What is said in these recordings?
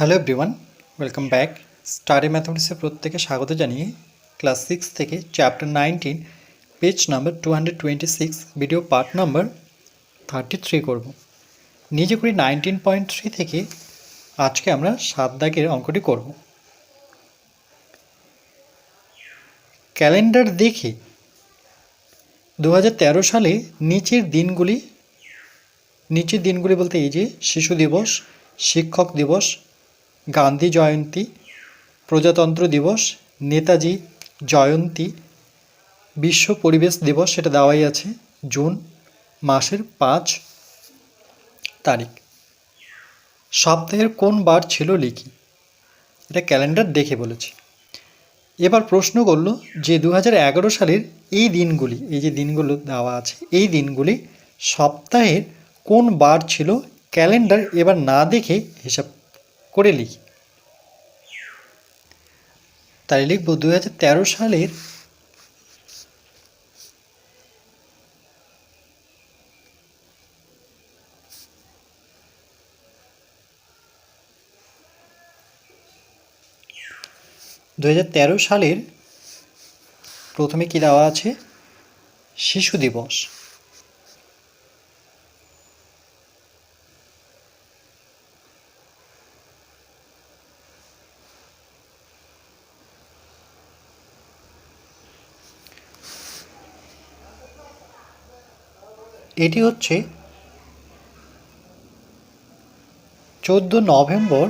Hello everyone welcome back study ম্যাথমেটিক্সের প্রত্যেকে স্বাগত জানিয়ে ক্লাস সিক্স থেকে chapter nineteen page number two hundred twenty six video part number thirty three করব। নিজে করি নাইনটিন পয়েন্ট থ্রি থেকে আজকে আমরা সাত দাগের অঙ্কটি করব। ক্যালেন্ডার দেখে দু হাজার তেরো সালে নিচের দিনগুলি নিচের দিনগুলি বলতে এই যে শিশু দিবস, শিক্ষক দিবস গান্ধী জয়ন্তী, প্রজাতন্ত্র দিবস, নেতাজি জয়ন্তী, বিশ্ব পরিবেশ দিবস সেটা দেওয়াই আছে জুন মাসের পাঁচ তারিখ। সপ্তাহের কোন বার ছিল লিখি? এটা ক্যালেন্ডার দেখে বলেছি। এবার প্রশ্ন করল যে দু এগারো সালের এই দিনগুলি, এই যে দিনগুলো দেওয়া আছে, এই দিনগুলি সপ্তাহের কোন বার ছিল? ক্যালেন্ডার এবার না দেখে হিসাব করে লিখি। তাই লিখব দুই হাজার তেরো সালের দুই হাজার তেরো সালের প্রথমে কি দেওয়া আছে? শিশু দিবস। এটি হচ্ছে চোদ্দ নভেম্বর।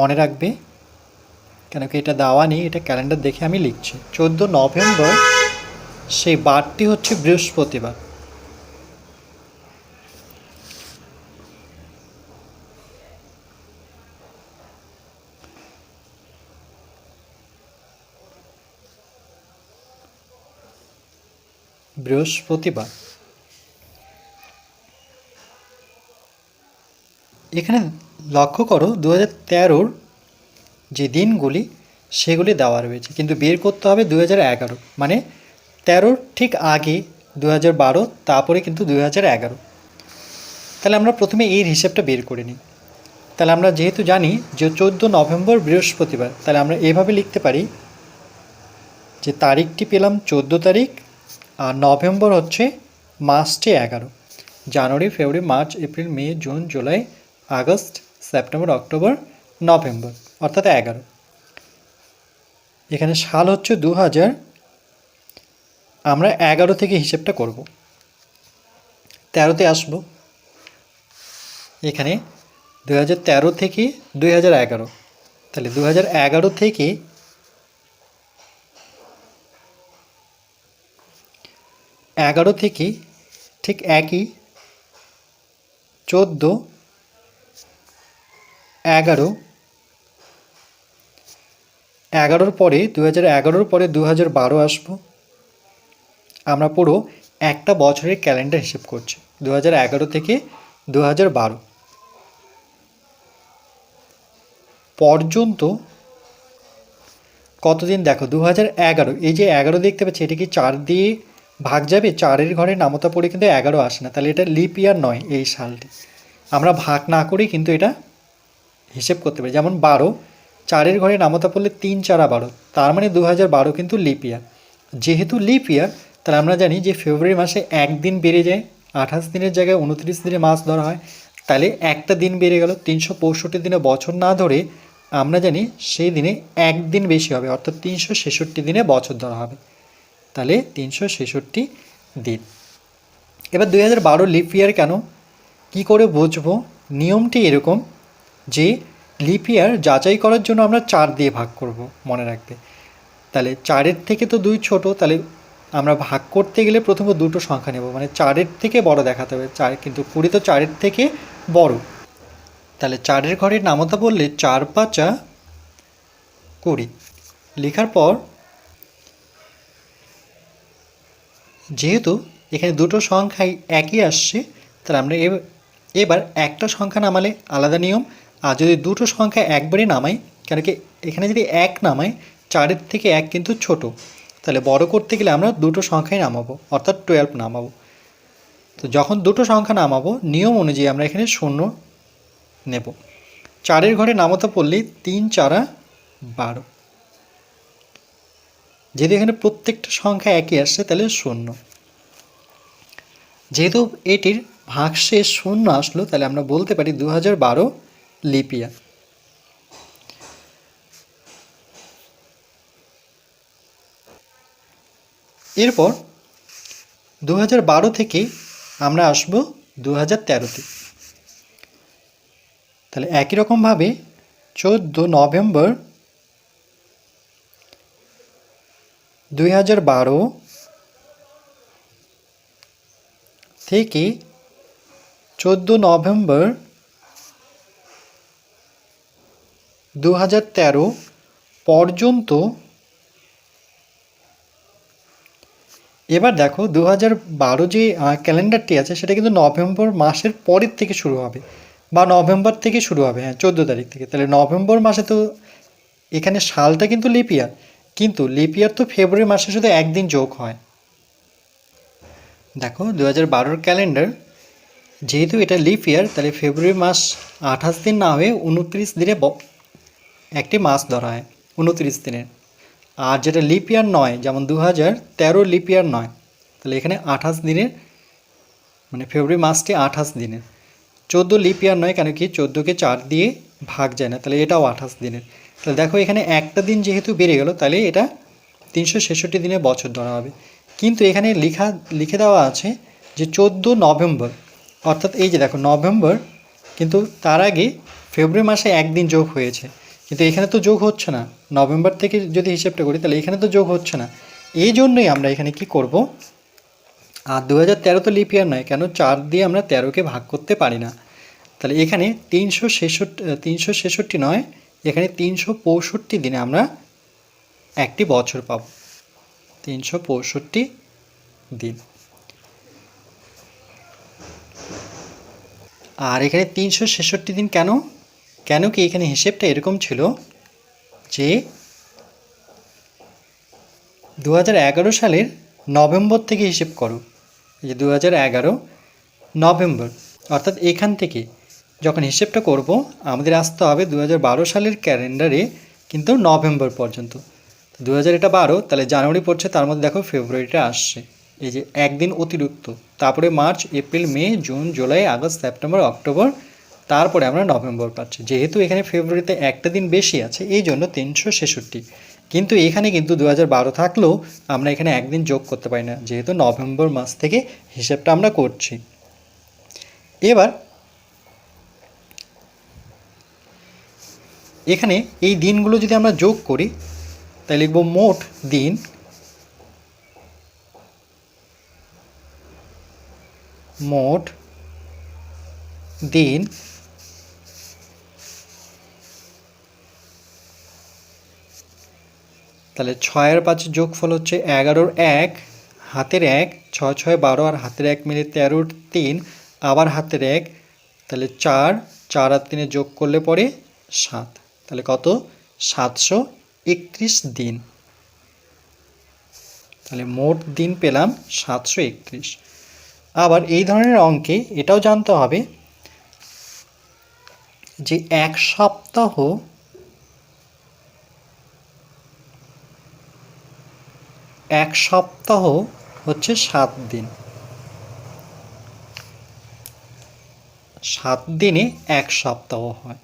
মনে রাখবে, কেন কি এটা দেওয়া নেই, এটা ক্যালেন্ডার দেখে আমি লিখছি। চোদ্দ নভেম্বর, সেই বারটি হচ্ছে বৃহস্পতিবার। বৃহস্পতিবার। এখানে লক্ষ্য করো দু হাজার যে দিনগুলি, সেগুলি দেওয়া রয়েছে। কিন্তু বের করতে হবে দু হাজার এগারো। মানে তেরোর ঠিক আগে দু হাজার বারো, তারপরে কিন্তু দু হাজার এগারো। তাহলে আমরা প্রথমে এর হিসেবটা বের করে নিই। তাহলে আমরা যেহেতু জানি যে চোদ্দ নভেম্বর বৃহস্পতিবার, তাহলে আমরা এভাবে লিখতে পারি যে তারিখটি পেলাম চোদ্দ তারিখ আর নভেম্বর হচ্ছে মাসটি এগারো। January, February, March, April, May, June, July, August, September, October, November, অর্থাৎ এগারো। এখানে সাল হচ্ছে দু হাজার আমরা এগারো থেকে হিসেবটা করব। তেরোতে আসব। এখানে দু হাজার তেরো থেকে দুই হাজার এগারো। তাহলে দু হাজার এগারো থেকে এগারো থেকে ঠিক একই চোদ্দ, এগারো, এগারোর পরে দু হাজার এগারোর পরে দু হাজার বারো আসব। আমরা পুরো একটা বছরের ক্যালেন্ডার হিসেব করছি দু হাজার এগারো থেকে দু হাজার বারো। পর্যন্ত কতদিন দেখো দু হাজার এগারো, এই যে এগারো দেখতে পাচ্ছি, এটা কি চার দিয়ে ভাগ যাবে চারের ঘরে নামতা পড়ে কিন্তু এগারো আসে না, তাহলে এটা লিপ ইয়ার নয় এই সালটি। আমরা ভাগ না করেই কিন্তু এটা হিসেব করতে পারি। যেমন বারো, চারের ঘরে নামতা পড়লে তিন, চারা বারো। তার মানে দু হাজার বারো কিন্তু লিপ ইয়ার যেহেতু লিপ ইয়ার তাহলে আমরা জানি যে ফেব্রুয়ারি মাসে একদিন বেড়ে যায়, আঠাশ দিনের জায়গায় উনত্রিশ দিনে মাস ধরা হয়। তাহলে একটা দিন বেড়ে গেল, তিনশো পঁয়ষট্টি দিনে বছর না ধরে আমরা জানি সেই দিনে একদিন বেশি হবে, অর্থাৎ তিনশো ছেষট্টি দিনে বছর ধরা হবে। তাহলে তিনশো ছেষট্টি দিন। এবার দুই হাজার বারো লিপ ইয়ার কেন? কী করে বুঝব? নিয়মটি এরকম যে লিপ ইয়ার যাচাই করার জন্য আমরা চার দিয়ে ভাগ করব মনে রাখবে। তাহলে চারের থেকে তো দুই ছোট, তাহলে আমরা ভাগ করতে গেলে প্রথমে দুটো সংখ্যা নেব মানে চারের থেকে বড় দেখাতে হবে। চার কিন্তু কুড়ি তো চারের থেকে বড়। তাহলে চারের ঘরের নামতা বললে চার পাঁচা কুড়ি। লেখার পর যেহেতু এখানে দুটো সংখ্যাই একই আসছে, তাহলে আমরা এবার একটা সংখ্যা নামালে আলাদা নিয়ম, আর যদি দুটো সংখ্যা একবারই নামাই, কেন কি এখানে যদি এক নামাই, চারের থেকে এক কিন্তু ছোট, তাহলে বড় করতে গেলে আমরা দুটো সংখ্যাই নামাবো, অর্থাৎ টুয়েলভ নামাবো। তো যখন দুটো সংখ্যা নামাবো, নিয়ম অনুযায়ী আমরা এখানে শূন্য নেব। চারের ঘরে নামতা পড়লেই তিন চারা বারো। যেহেতু এখানে প্রত্যেকটা সংখ্যা একই আসছে তাহলে শূন্য। যেহেতু এটির ভাগশেষ শূন্য আসলো, তাহলে আমরা বলতে পারি দু হাজার বারো লিপিয়া। এরপর দু হাজার বারো থেকে আমরা আসব দু হাজার তেরোতে। তাহলে একই রকমভাবে চোদ্দ নভেম্বর দুই হাজার বারো থেকে চোদ্দ নভেম্বর দু হাজার তেরো পর্যন্ত। এবার দেখো দু হাজার বারো যে ক্যালেন্ডারটি আছে, সেটা কিন্তু নভেম্বর মাসের পরের থেকে শুরু হবে বা নভেম্বর থেকে শুরু হবে হ্যাঁ চোদ্দ তারিখ থেকে। তাহলে নভেম্বর মাসে তো এখানে সালটা কিন্তু লিপিয়ার। কিন্তু লিপিয়ার তো ফেব্রুয়ারি মাসে শুধু একদিন যোগ হয়। দেখো দু হাজার বারোর ক্যালেন্ডার যেহেতু এটা লিপ ইয়ার তাহলে ফেব্রুয়ারি মাস আঠাশ দিন না হয়ে উনত্রিশ দিনে একটি মাস ধরা হয়, উনত্রিশ দিনের। আর যেটা লিপ ইয়ার নয়, যেমন দু হাজার তেরো লিপ ইয়ার নয়, তাহলে এখানে আঠাশ দিনের মানে ফেব্রুয়ারি মাসটি আঠাশ দিনের। চোদ্দ লিপ ইয়ার নয়, কেন কি চোদ্দোকে চার দিয়ে ভাগ যায় না, তাহলে এটাও আঠাশ দিনের। তাহলে দেখো এখানে একটা দিন যেহেতু বেড়ে গেল, তাহলে এটা তিনশো ছেষট্টি দিনের বছর ধরা হবে। কিন্তু এখানে লিখা, লিখে দেওয়া আছে যে চোদ্দ নভেম্বর। অর্থাৎ এই যে দেখো, নভেম্বর কিন্তু তার আগে ফেব্রুয়ারি মাসে একদিন যোগ হয়েছে। কিন্তু এখানে তো যোগ হচ্ছে না। নভেম্বর থেকে যদি হিসেবটা করি, তাহলে এখানে তো যোগ হচ্ছে না। এই জন্যই আমরা এখানে কি করব? আর দু হাজার তেরো তো লিপ ইয়ার নয়, কেন চার দিয়ে আমরা তেরোকে ভাগ করতে পারি না। তাহলে এখানে তিনশো ছেষট্টি তিনশো ছেষট্টি নয় এখানে তিনশো পঁয়ষট্টি দিনে আমরা একটি বছর পাব। তিনশো পঁয়ষট্টি দিন। আর এখানে তিনশো ছেষট্টি দিন কেন? কেন কি এখানে হিসেবটা এরকম ছিল যে দু হাজার এগারো সালের নভেম্বর থেকে হিসেব করো। যে দু হাজার এগারো নভেম্বর, অর্থাৎ এখান থেকে যখন হিসেবটা করব, আমাদের আসতে হবে দু হাজার বারো সালের ক্যালেন্ডারে, কিন্তু নভেম্বর পর্যন্ত। দু হাজার এটা বারো, তাহলে জানুয়ারি পড়ছে, তার মধ্যে দেখো ফেব্রুয়ারিটা আসছে। এই যে একদিন অতিরিক্ত, তারপরে March, April, May, June, July, August, September, October, তারপরে আমরা নভেম্বর পাচ্ছি। যেহেতু এখানে ফেব্রুয়ারিতে একটা দিন বেশি আছে, এই জন্য তিনশো ছেষট্টি। কিন্তু এখানে কিন্তু দু হাজার বারো থাকলেও আমরা এখানে একদিন যোগ করতে পারি না, যেহেতু নভেম্বর মাস থেকে হিসেবটা আমরা করছি। এবার এখানে এই দিনগুলো যদি আমরা যোগ করি তাই লিখব মোট দিন। মোট দিন তাহলে ছয়ের পাঁচ যোগফল হচ্ছে এগারোর এক, হাতের এক, ছয় ছয়, বারো, আর হাতের এক মিলে তেরোর তিন, আবার হাতের এক, তাহলে চার চার আর তিনে যোগ করলে পরে সাত। তাহলে কত? সাতশো একত্রিশ দিন। তাহলে মোট দিন পেলাম সাতশো একত্রিশ। আবার এই ধরনের অঙ্কে এটাও জানতে হবে যে এক সপ্তাহ এক সপ্তাহ হচ্ছে সাত দিন। সাত দিনে এক সপ্তাহ হয়।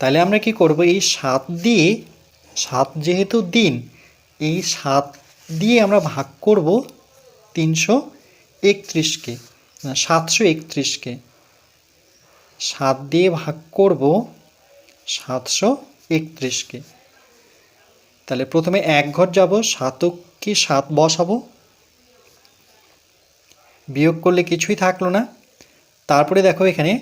তাহলে আমরা কি করব? এই সাত দিয়ে, সাত যেহেতু দিন, এই সাত দিয়ে আমরা ভাগ করব তিনশো একত্রিশকে, না, সাতশো একত্রিশকে। সাত দিয়ে ভাগ করব সাতশো একত্রিশকে। তাহলে প্রথমে এক ঘর যাব, সাতক কি সাত বসাবো? বিয়োগ করলে কিছুই থাকল না। তারপরে দেখো এখানে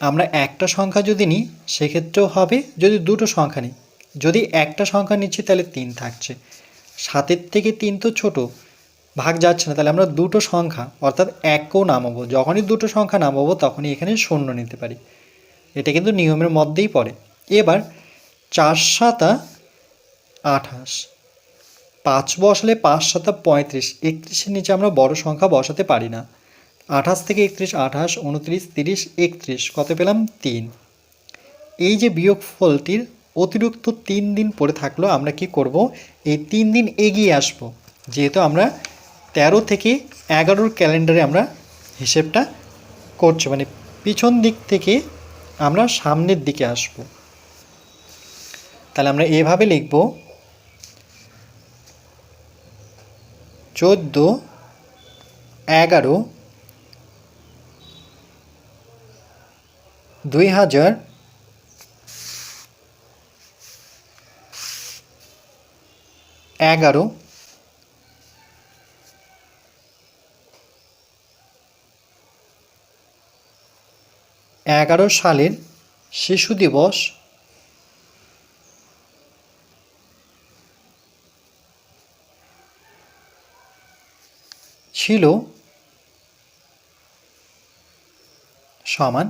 আমরা একটা সংখ্যা যদি নিই, সেক্ষেত্রেও হবে যদি দুটো সংখ্যা নিই। যদি একটা সংখ্যা নিচ্ছি, তাহলে তিন থাকছে। সাতের থেকে তিন তো ছোট, ভাগ যাচ্ছে না, তাহলে আমরা দুটো সংখ্যা, অর্থাৎ একও নামাবো। যখনই দুটো সংখ্যা নামাবো, তখনই এখানে শূন্য নিতে পারি। এটা কিন্তু নিয়মের মধ্যেই পড়ে। এবার চার সাতা আঠাশ। পাঁচ বসালে পাঁচ সাতা পঁয়ত্রিশ। একত্রিশের নিচে আমরা বড় সংখ্যা বসাতে পারি না। আঠাশ থেকে একত্রিশ, আঠাশ, উনত্রিশ, তিরিশ, একত্রিশ, কত পেলাম? তিন। এই যে বিয়োগফলটির অতিরিক্ত তিন দিন পরে থাকল, আমরা কি করব? এই তিন দিন এগিয়ে আসব। যেহেতু আমরা তেরো থেকে এগারোর ক্যালেন্ডারে আমরা হিসেবটা করছি মানে পিছন দিক থেকে আমরা সামনের দিকে আসব। তাহলে আমরা এভাবে লিখব, চোদ্দ, এগারো দুই হাজার এগারো। এগারো সালের শিশু দিবস। ছিল সমান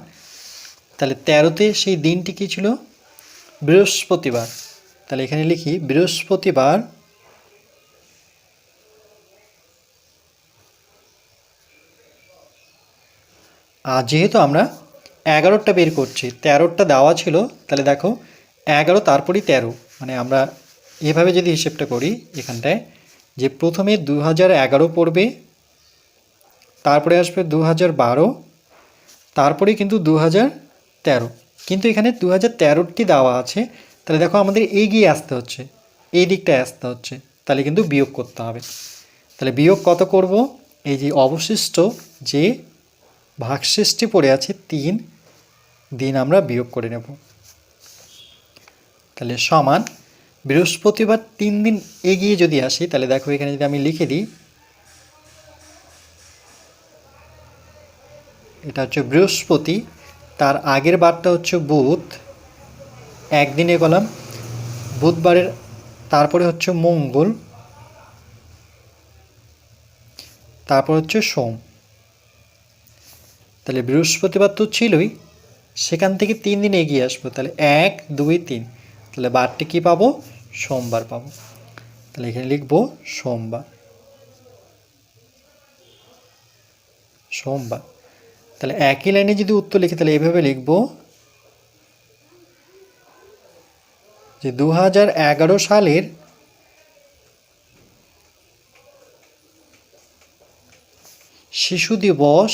তাহলে তেরোতে সেই দিনটি কী ছিল? বৃহস্পতিবার। তাহলে এখানে লিখি, বৃহস্পতিবার আর যেহেতু আমরা এগারোটা বের করছি, তেরোটা দেওয়া ছিল, তাহলে দেখো, এগারো তারপরই তেরো। মানে আমরা এভাবে যদি হিসেবটা করি এখানটায়, যে প্রথমে দু হাজার এগারো পড়বে, তারপরে আসবে দু হাজার বারো তারপরে কিন্তু দু হাজার তেরো। কিন্তু এখানে দু হাজার তেরোটি দেওয়া আছে? তাহলে দেখো আমাদের এগিয়ে আসতে হচ্ছে। এই দিকটায় আসতে হচ্ছে। তাহলে কিন্তু বিয়োগ করতে হবে। তাহলে বিয়োগ কত করব? এই যে অবশিষ্ট যে ভাগশেষটি পড়ে আছে তিন দিন আমরা বিয়োগ করে নেব। তাহলে সমান বৃহস্পতিবার তিন দিন এগিয়ে যদি আসি, তাহলে দেখো এখানে যদি আমি লিখে দিই, এটা হচ্ছে বৃহস্পতি তার আগের বারটা হচ্ছে বুধ, একদিনে গেলাম। বুধবারের তারপরে হচ্ছে মঙ্গল, তারপর হচ্ছে সোম। তাহলে বৃহস্পতিবার তো ছিলই, সেখান থেকে তিন দিন এগিয়ে আসব। তাহলে এক, দুই, তিন। তাহলে বারটি কী পাবো? সোমবার পাবো। তাহলে এখানে লিখব সোমবার। সোমবার। তাহলে একই লাইনে যদি উত্তর লিখি, তাহলে এভাবে লিখব যে দু হাজার এগারো সালের শিশু দিবস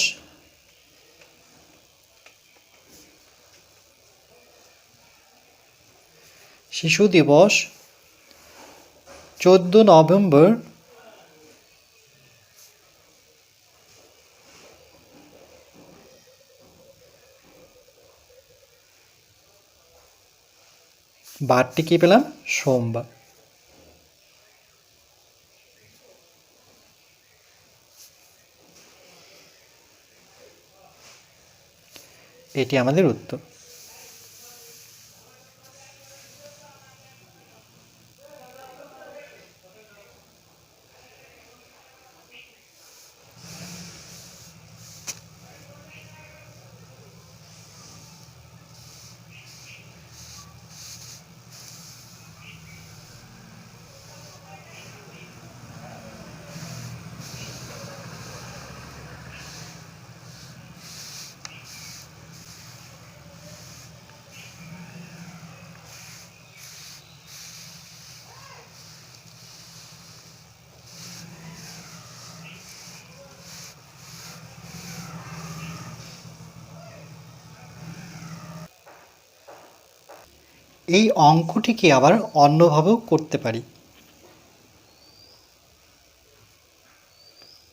শিশু দিবস চোদ্দ নভেম্বর বারটি কী পেলাম? সোমবার। এটি আমাদের উত্তর। এই অঙ্কটিকে আবার অন্যভাবেও করতে পারি।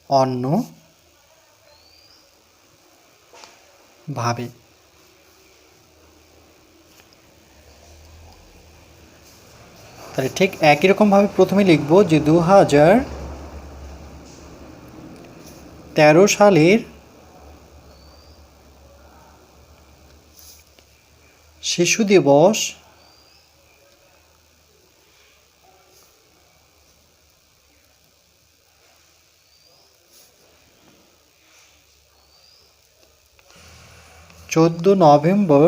অন্য ভাবে। তাহলে ঠিক একই রকমভাবে প্রথমে লিখব যে দু হাজার তেরো সালের শিশু দিবস চোদ্দ নভেম্বর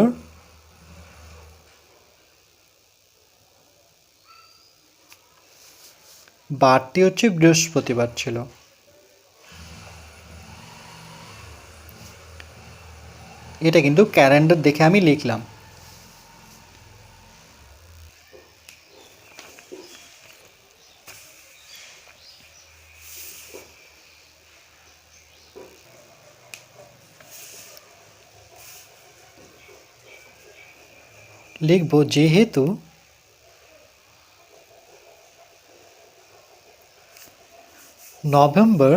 বারটি হচ্ছে বৃহস্পতিবার ছিল। এটা কিন্তু ক্যালেন্ডার দেখে আমি লিখলাম। লিখব, যেহেতু নভেম্বর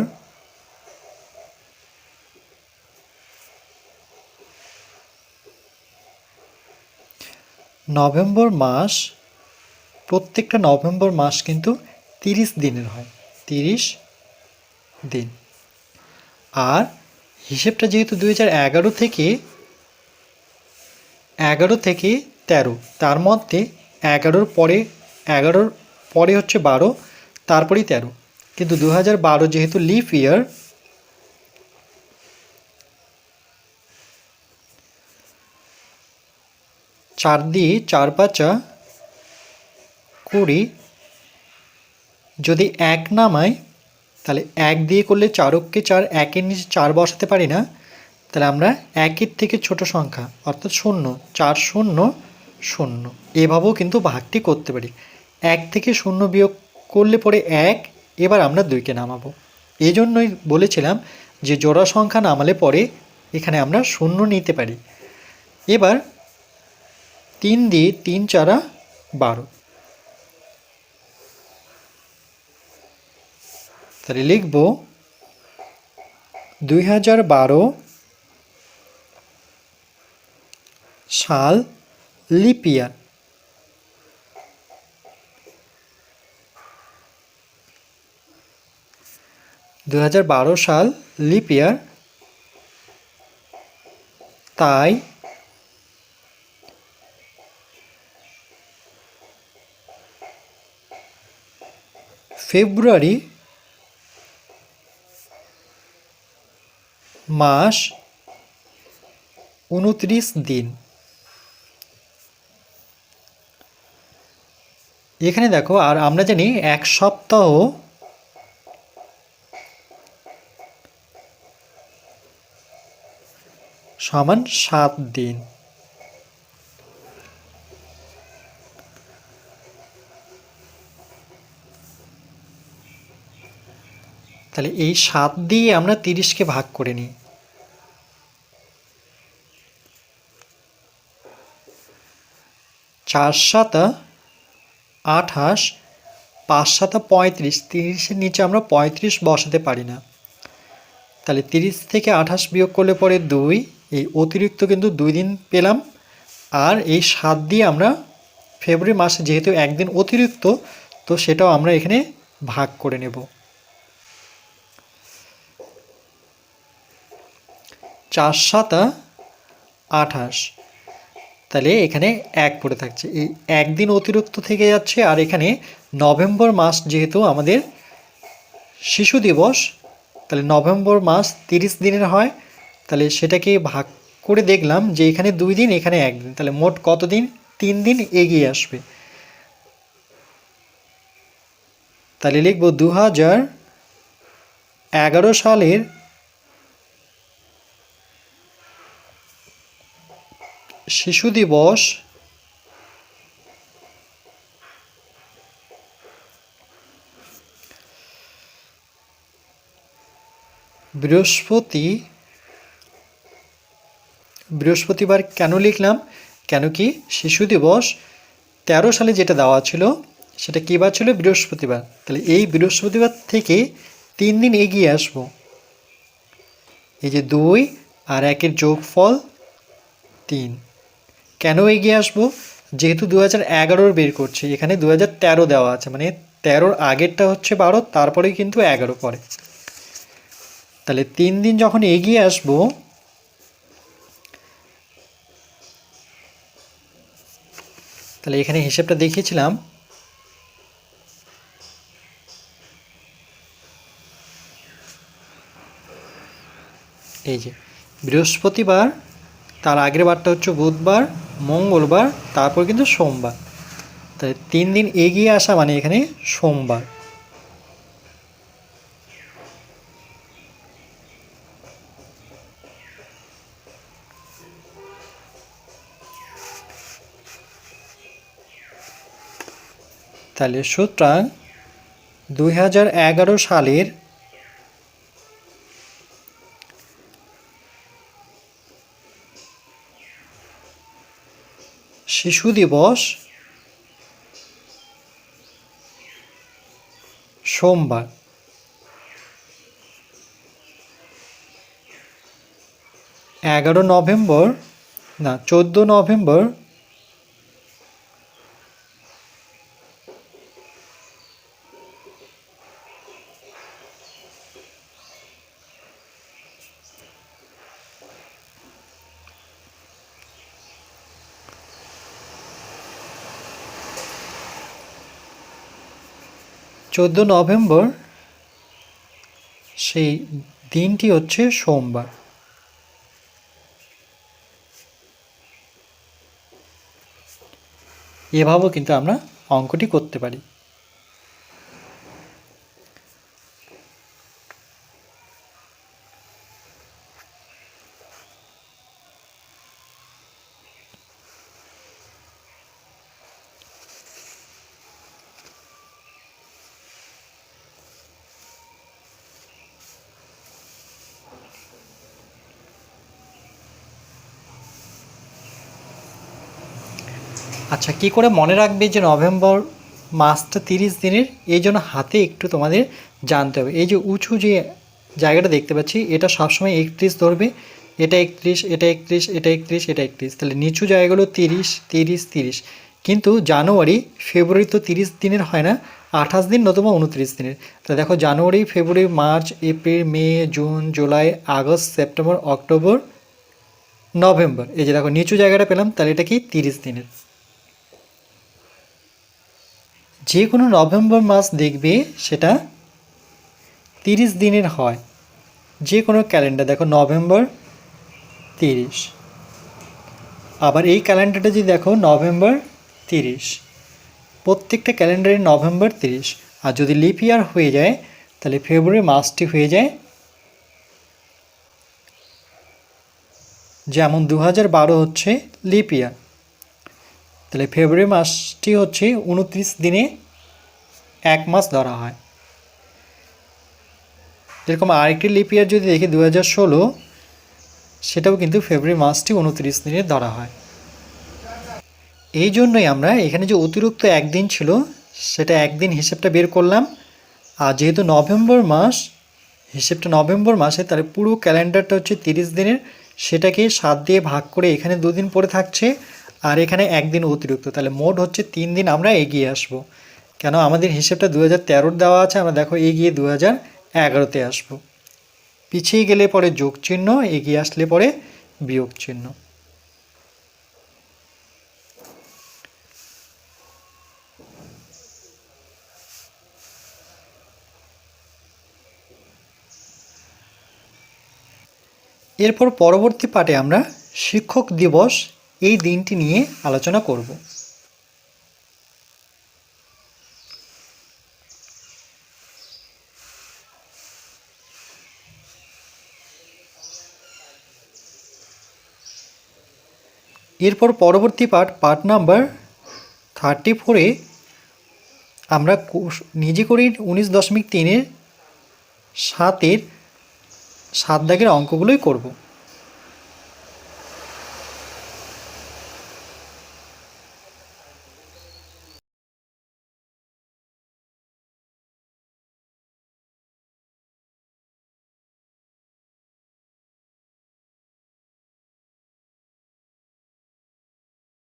নভেম্বর মাস, প্রত্যেকটা নভেম্বর মাস কিন্তু তিরিশ দিনের হয়, তিরিশ দিন। আর হিসেবটা যেহেতু দুই হাজার এগারো থেকে এগারো থেকে তেরো। তার মধ্যে এগারোর পরে এগারোর পরে হচ্ছে বারো, তারপরেই তেরো। কিন্তু দু হাজার বারো যেহেতু লিফ ইয়ার চার দিয়ে চার পাঁচা কুড়ি যদি এক নামায়, তাহলে এক দিয়ে করলে চারককে চার, একের নিচে চার বসাতে পারি না, তাহলে আমরা একের থেকে ছোট সংখ্যা, অর্থাৎ শূন্য, চার শূন্য শূন্য। এভাবেও কিন্তু ভাগটি করতে পারি। এক থেকে শূন্য বিয়োগ করলে পরে এক, এবার আমরা দুইকে নামাবো। এই জন্যই বলেছিলাম যে জোড়া সংখ্যা নামালে পরে এখানে আমরা শূন্য নিতে পারি। এবার তিন দিয়ে তিন চারা বারো। তাহলে লিখব দুই হাজার বারো সাল লিপিয়ার দু হাজার বারো সাল লিপিয়ার তাই ফেব্রুয়ারি মাস উনত্রিশ দিন। এখানে দেখো, আর আমরা জানি এক সপ্তাহ সমান সাত দিন। তাহলে এই সাত দিয়ে আমরা তিরিশকে ভাগ করে নিই। চার সাতা আঠাশ, পাঁচ সাতা পঁয়ত্রিশ, তিরিশের নিচে আমরা পঁয়ত্রিশ বসাতে পারি না। তাহলে তিরিশ থেকে আঠাশ বিয়োগ করলে পরে দুই, এই অতিরিক্ত কিন্তু দুই দিন পেলাম। আর এই সাত দিয়ে আমরা ফেব্রুয়ারি মাসে যেহেতু একদিন অতিরিক্ত, তো সেটাও আমরা এখানে ভাগ করে নেব। চার সাতা আঠাশ তাহলে এখানে এক পড়ে থাকছে। এই একদিন অতিরিক্ত থেকে যাচ্ছে আর এখানে নভেম্বর মাস যেহেতু আমাদের শিশু দিবস, তাহলে নভেম্বর মাস তিরিশ দিনের হয়। তাহলে সেটাকে ভাগ করে দেখলাম যে এখানে দুই দিন, এখানে একদিন তাহলে মোট কত দিন? তিন দিন এগিয়ে আসবে। তাহলে লিখব দু হাজার এগারো সালের শিশু দিবস বৃহস্পতি, বৃহস্পতিবার কেন লিখলাম? কেন কি? শিশু দিবস। তেরো সালে যেটা দেওয়া ছিল, সেটা কী বার ছিল? বৃহস্পতিবার। তাহলে এই বৃহস্পতিবার থেকে তিন দিন এগিয়ে আসব। এই যে দুই আর একের যোগফল তিন। কেন এগিয়ে আসব? যেহেতু দু হাজার এগারোর বের করছি, এখানে দু হাজার তেরো দেওয়া আছে মানে তেরোর আগেরটা হচ্ছে বারো, তারপরেই কিন্তু এগারো পরে তাহলে তিন দিন যখন এগিয়ে আসব, তাহলে এখানে হিসেবটা দেখিয়েছিলাম। এই যে, বৃহস্পতিবার, তার আগের বারটা হচ্ছে বুধবার মঙ্গলবার, তারপর কিন্তু সোমবার। তাই তিন দিন এগিয়ে আসা মানে এখানে সোমবার। তাহলে সুতরাং দু হাজার এগারো সালের শিশু দিবস সোমবার। এগারো নভেম্বর না চোদ্দ নভেম্বর চোদ্দ নভেম্বর সেই দিনটি হচ্ছে সোমবার। এভাবেও কিন্তু আমরা অঙ্কটি করতে পারি। আচ্ছা কি করে মনে রাখবে যে নভেম্বর মাসটা তিরিশ দিনের? এই জন্য হাতে একটু তোমাদের জানতে হবে। এই যে উঁচু যে জায়গাটা দেখতে পাচ্ছি, এটা সবসময় একত্রিশ ধরবে। এটা একত্রিশ এটা একত্রিশ এটা একত্রিশ এটা একত্রিশ। তাহলে নিচু জায়গাগুলো তিরিশ তিরিশ তিরিশ। কিন্তু জানুয়ারি, ফেব্রুয়ারি তো তিরিশ দিনের হয় না, আঠাশ দিন নতুবা উনত্রিশ দিনের। তাহলে দেখো, January, February, March, April, May, June, July, August, September, October, November. এই যে দেখো, নিচু জায়গাটা পেলাম, তাহলে এটা কি তিরিশ দিনের? যে কোনো নভেম্বর মাস দেখবে সেটা তিরিশ দিনের হয়। যে কোনো ক্যালেন্ডার দেখো নভেম্বর তিরিশ। আবার এই ক্যালেন্ডারটা যদি দেখো, নভেম্বর তিরিশ। প্রত্যেকটা ক্যালেন্ডারে নভেম্বর তিরিশ। আর যদি লিপ ইয়ার হয়ে যায়, তাহলে ফেব্রুয়ারি মাসটি হয়ে যায় যেমন দু হাজার বারো হচ্ছে লিপ ইয়ার তাহলে ফেব্রুয়ারি মাসটি হচ্ছে উনত্রিশ দিনে এক মাস ধরা হয়। যেরকম আরেকটি লিপ ইয়ার যদি দেখি দু হাজার ষোলো, সেটাও কিন্তু ফেব্রুয়ারি মাসটি উনত্রিশ দিনে ধরা হয়। এই জন্যই আমরা এখানে যে অতিরিক্ত একদিন ছিল, সেটা একদিন হিসেবটা বের করলাম। আর যেহেতু নভেম্বর মাস, হিসেবটা নভেম্বর মাসে তার পুরো ক্যালেন্ডারটা হচ্ছে তিরিশ দিনের, সেটাকে সাত দিয়ে ভাগ করে এখানে দুদিন পরে থাকছে। আর এখানে একদিন অতিরিক্ত, তাহলে মোট হচ্ছে তিন দিন আমরা এগিয়ে আসব। কেন? আমাদের হিসেবটা দু হাজার দেওয়া আছে, আমরা দেখো এগিয়ে দু হাজার এগারোতে আসব। পিছিয়ে গেলে পরে যোগ চিহ্ন, এগিয়ে আসলে পরে বিয়োগ চিহ্ন। এরপর পরবর্তী পাঠে আমরা শিক্ষক দিবস এই দিনটি নিয়ে আলোচনা করব। এরপর পরবর্তী পাঠ পার্ট নাম্বার থার্টি ফোরে আমরা নিজে করেই উনিশ দশমিক তিনের সাতের সাত দাগের অঙ্কগুলোই করব।